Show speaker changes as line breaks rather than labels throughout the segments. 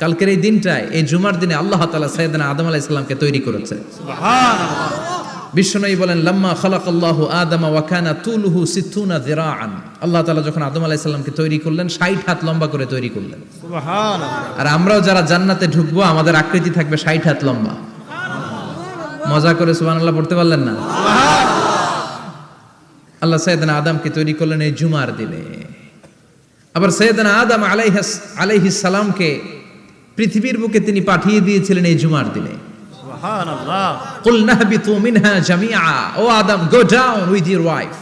কালকের এই দিনটায় এই জুমার দিনে আল্লাহ তালা সৈয়দনা আদম আলাহ ইসলামকে তৈরি করেছে। বিশ্বনয়ী বলেন লাম্মা খালাক আল্লাহ আদম ওয়াকানা তুলহু সিথুনা দিরাআন আল্লাহ তাআলা যখন আদম আলাইহিস সালামকে তৈরি করলেন 60 হাত লম্বা করে তৈরি করলেন। আর আমরাও যারা জান্নাতে ঢুকবো আমাদের আকৃতি থাকবে 60 হাত লম্বা। মজা করে সুবহানাল্লাহ পড়তে পারলেন না? আল্লাহ সৈয়দনা আদমকে তৈরি করলেন এই জুমার দিনে। আবার সৈয়দনা আদম আলাইহিস আলাইহিস সালামকে পৃথিবীর বুকে তিনি পাঠিয়ে দিয়েছিলেন এই জুমার দিনে। ও Adam go down with your wife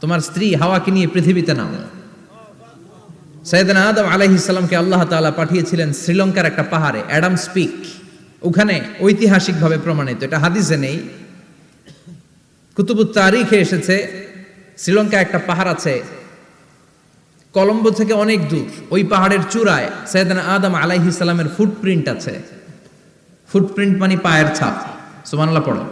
তোমার স্ত্রী হাওয়াকে নিয়ে পৃথিবীতে নামো। সৈয়দনা আদম আলাইহিস সালামকে আল্লাহ তাআলা পাঠিয়েছিলেন শ্রীলঙ্কার একটা পাহাড়ে অ্যাডাম স্পিক। ওখানে ঐতিহাসিকভাবে প্রমাণিত এটা হাদিসে নেই। কুতুবুত তারিখে এসেছে শ্রীলঙ্কা একটা পাহাড় আছে কলম্বো থেকে অনেক দূর ওই পাহাড়ের চূড়ায় সৈয়দনা আদম আলাইহিস সালামের ফুটপ্রিন্ট আছে। ফুটপ্রিন্ট মানে পায়ের ছাপ। সুবহানাল্লাহ পড়ো।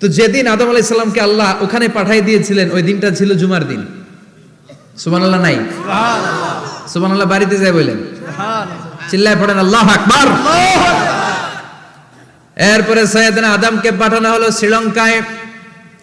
তো যেদিন আদম আলাইহিস সালামকে আল্লাহ ওখানে পাঠিয়ে দিয়েছিলেন ওই দিনটা ছিল জুমার দিন। সুবহানাল্লাহ নাই? সুবহানাল্লাহ। বাড়িতে যায় বলেন চিল্লায় পড়েন আল্লাহ আকবার! এরপরে সৈয়দনা আদমকে পাঠানো হলো শ্রীলঙ্কায়।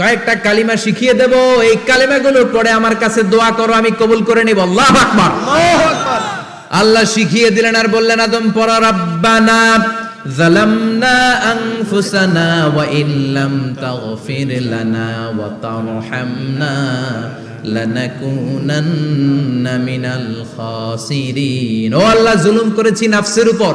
কয়েকটা কালিমা শিখিয়ে দেব। এই কালিমাগুলো পরে আমার কাছে দোয়া করো আমি কবুল করে নেব। আল্লাহ আকবার। আল্লাহ শিখিয়ে দিলেন আর বললেন আদম পড়া রাব্বানা জালামনা আনফুসানা ওয়া ইল্লাম তাগফির লানা ওয়া তারহামনা লানাকুনান্না মিনাল খাসিরিন। ও আল্লাহ জুলুম করেছি নাফসের উপর।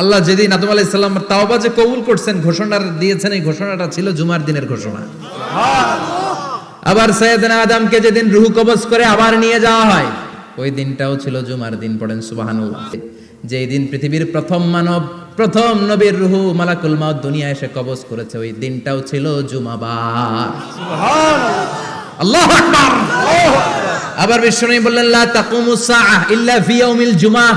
আল্লাহ যেদিন আদম আলাইহিস সালাম তাওবা যে কবুল করছেন ঘোষণা দিয়েছেন এই ঘোষণাটা ছিল জুমার দিনের ঘোষণা। আবার সৈয়দনা আদমকে যেদিন রুহ কবজ করে আবার নিয়ে যাওয়া হয় ওই দিনটাও ছিল জুমার দিন পড়েন সুবহানাল্লাহ। যেই দিন পৃথিবীর প্রথম মানব প্রথম নবীর রুহু মালাকুল মাউত দুনিয়া এসে কবজ করেছে ওই দিনটাও ছিল জুমাবার। আল্লাহু আবার বিষ্ণু বললেন লা তাকুমু সাআহ ইল্লা ফি ইয়াউমিল জুমআহ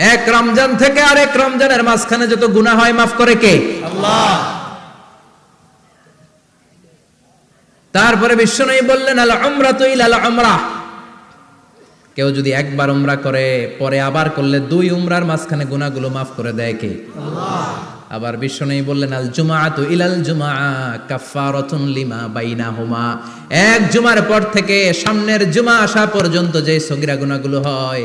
এক রমজান থেকে আর এক রমজানের মাঝখানে যত গুনাহ হয় মাফ করে কে? আল্লাহ। তারপরে বিশ্বনবী বললেন আল উমরা তো ইলাল উমরা। কেউ যদি একবার উমরা করে পরে আবার করলে দুই উমরার মাঝখানে গুনাহগুলো মাফ করে দেয় কে? আবার বিশ্বনবী বললেন আল জুমাআতু ইলাল জুমআ কাফফারাতুন লিমা বাইনাহুমা। এক জুমার পর থেকে সামনের জুমা আসা পর্যন্ত যে সগিরা গুনাহগুলো হয়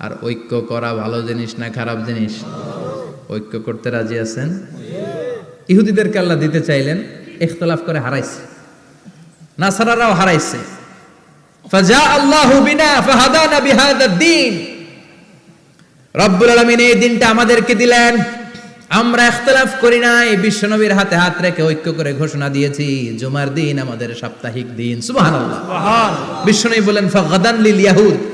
আর ঐক্য করা ভালো জিনিস না খারাপ জিনিস? ঐক্য করতে রাজি আছেন? ইহুদিদেরকে আল্লাহ দিতে চাইলেন ইখতলাফ করে হারাইছে। নাসারারাও হারাইছে। ফাজা আল্লাহু বিনা ফাহাদানা দ্বীন। রব্বুল আলামিন এই দিনটা আমাদেরকে দিলেন। আমরা ইখতিলাফ করি নাই বিশ্বনবীর হাতে হাত রেখে ঐক্য করে ঘোষণা দিয়েছি জুমার দিন আমাদের সাপ্তাহিক দিন। সুবহানাল্লাহ। বিশ্বনবী বলেন ফাগাদান লিল ইয়াহুদ।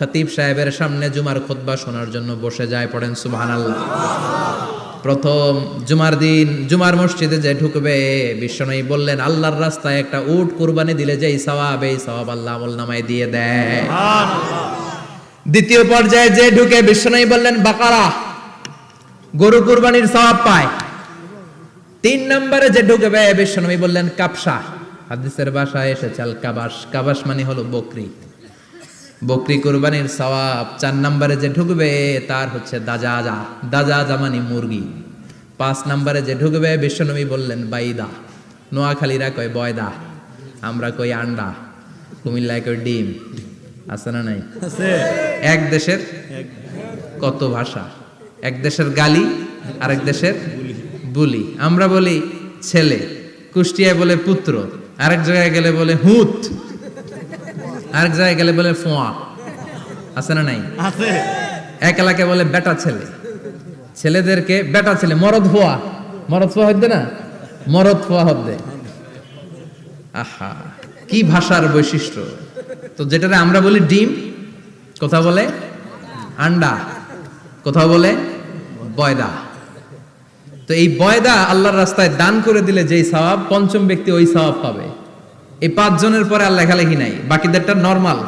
খতিব সাহেবের সামনে জুমার খুতবা শোনার জন্য বসে যায় পড়েন সুবহানাল্লাহ। প্রথম জুমার দিন জুমার মসজিদে যে ঢুকবে বিশ্বনয়ী বললেন আল্লাহর রাস্তায় একটা উট কুরবানি দিলে যে সওয়াব এই সওয়াব আল্লাহ আমল নামায় দিয়ে দেয়। দ্বিতীয় পর্যায়ে যে ঢুকে বিশ্বনয়ী বললেন বাকারা গরু কুরবানির সওয়াব পায়। তিন নম্বরে যে ঢুকবে বিশ্বনবী বললেন কাপসা। হাদিসের বাসায় এসেছে আল কাবাস কাবাস মানে হলো বকরি। বকরি কুরবানির সওয়াব চার নম্বরে যে ঢুকবে তার হচ্ছে দাজাজা। দাজাজা মানে মুরগি। পাঁচ নম্বরে যে ঢুকবে বিশ্বনবী বললেন বাইদা। নোয়াখালীরা কয় বয়দা। আমরা কই আন্ডা। কুমিল্লায় কই ডিম। আছে না নাই? এক দেশের কত ভাষা? এক দেশের গালি আরেক দেশের বুলি। আমরা বলি ছেলে। কুষ্টিয়ায় বলে পুত্র। আরেক জায়গায় গেলে বলে হুত। আরেক জায়গায় গেলে বলে ফোয়া। আছে না নাই?
আছে।
এক এলাকায় বলে বেটা ছেলে। ছেলেদেরকে বেটা ছেলে মরদ ফোয়া। মরদ ফোয়া হদ্দে না? মরদ ফোয়া হদ্দে আহা কি ভাষার বৈশিষ্ট্য। তো যেটাতে আমরা বলি ডিম কথা বলে আন্ডা কোথাও বলে বয়দা। তো এই বয়দা আল্লাহর রাস্তায় দান করে দিলে যেই সওয়াব পঞ্চম ব্যক্তি ওই সওয়াব পাবে। এই পাঁচজনের পরে আর লেখালেখি নাই। বাকিদেরটা নর্মাল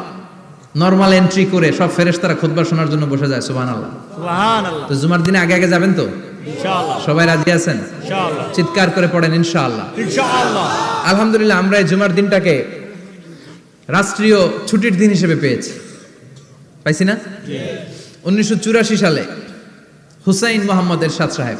নর্মাল এন্ট্রি করে সব ফেরেশতারা খুতবা শোনার জন্য বসে যায় সুবহানাল্লাহ।
আল্লাহ
তো জুমার দিনে আগে আগে যাবেন তো? সবাই রাজি আছেন? চিৎকার করে পড়েন ইনশাআল্লাহ। আলহামদুলিল্লাহ আমরা এই জুমার দিনটাকে রাষ্ট্রীয় ছুটির দিন হিসেবে পেয়েছি। পাইছি না? উনিশশো চুরাশি সালে হুসাইন মোহাম্মদ এরশাদ সাহেব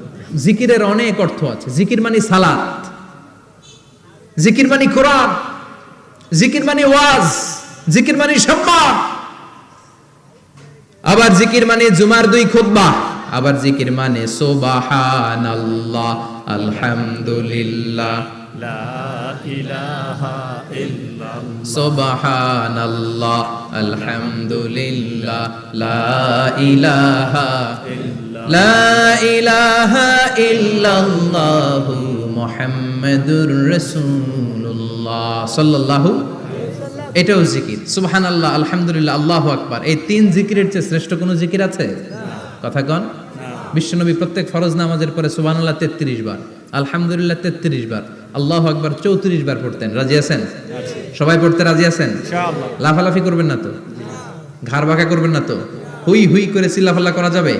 জিকিরের অনেক অর্থ আছে। জিকির মানে সালাত। জিকির মানে কোরআন। জিকির মানে ওয়াজ। জিকির মানে সম্মান। আবার জিকির মানে জুমার দুই খুতবা। আবার জিকির মানে সুবহানাল্লাহ আলহামদুলিল্লাহ।
লা ইলাহা ইল্লাল্লাহ।
সুবহানাল্লাহ আলহামদুলিল্লাহ। লা ইলাহা ইল্লাল্লাহ। এটাও জিকির। সুবহানাল্লাহ আলহামদুলিল্লাহ আল্লাহু আকবার। এই তিন জিকিরের চেয়ে শ্রেষ্ঠ কোনো জিকির আছে? কথা কন। বিশ্বনবী প্রত্যেক ফরজ নামাজের পরে সুবহানাল্লাহ 33 বার আলহামদুলিল্লাহ 33 বার আল্লাহু আকবার 34 বার পড়তেন। রাজি আছেন? সবাই পড়তে রাজি আছেন? লাফালাফি করবেন না তো? ঘাড় বাঁকা করবেন না তো? হুই হুই করে চিল্লাফাল্লা করা যাবে?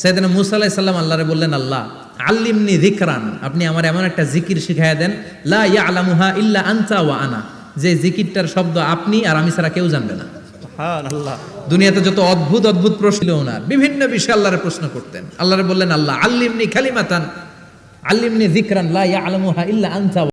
সেদিন মুসা আলাইহিস সালাম আল্লাহরে বললেন আল্লাহ আল্লিমনি যিকরান। আপনি আমার এমন একটা জিকির শিখাইয়া দেন লা ইয়ালামুহা ইল্লা আনতা ওয়া আনা। যে জিকিরটার শব্দ আপনি আর আমি ছাড়া কেউ জানবে না। দুনিয়াতে যত অদ্ভুত অদ্ভুত প্রশ্ন ছিল ওনার বিভিন্ন বিষয়ে আল্লাহরে প্রশ্ন করতেন। আল্লাহরে বললেন আল্লাহ আল্লিমনি খালিমাতান। আল্লিমনি জিকরান লা ইয়ালামুহা ইল্লা আনতা